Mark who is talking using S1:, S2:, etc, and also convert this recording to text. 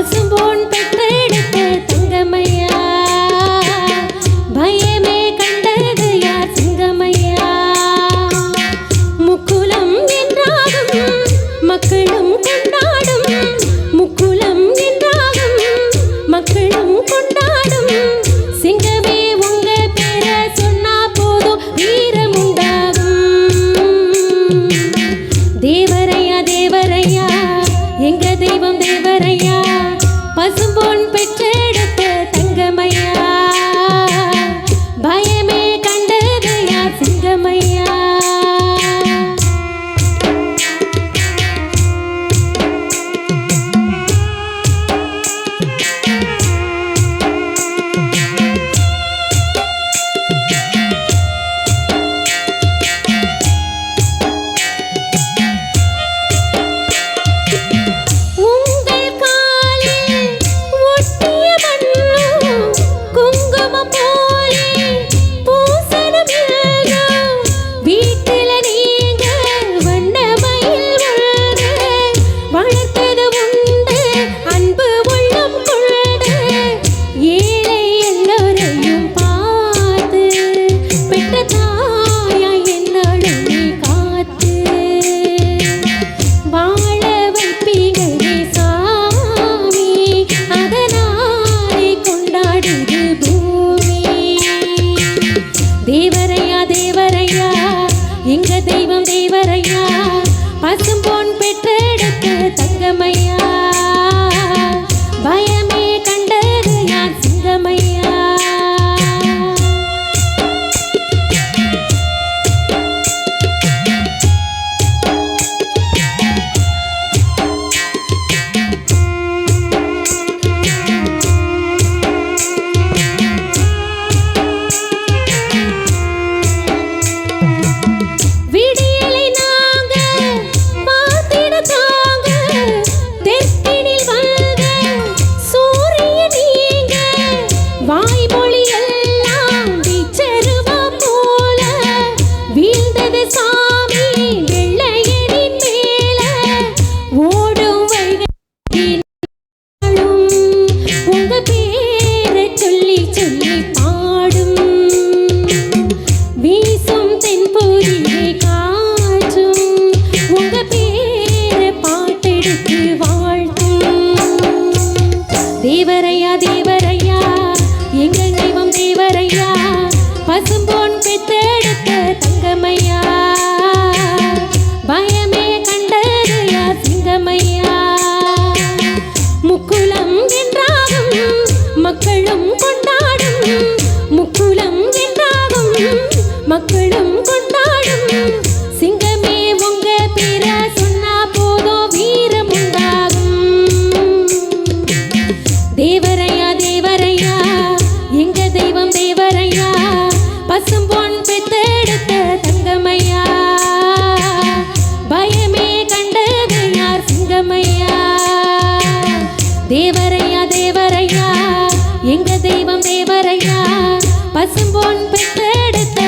S1: பசும்போன் பெற்ற எங்க தெய்வம் தெய்வரையா பசும் பொன் தேவரையா தேவரையா எங்க தெய்வம் தேவரையா பசும்போன் பெத்தெடுத்த தங்கமையா பயமே கண்டதையா சிங்கமையா. முக்குளம் என்றாகும் மக்களும் கொண்டாடும் முக்குளம் என்றாகும் மக்களும் கொண்டாடும். தங்கமையா பயமே கண்டது யார் சிங்கமையா தேவரையா தேவரையா எங்க தெய்வம் தேவரையா பசும்பொன் பெற்றெடுத்த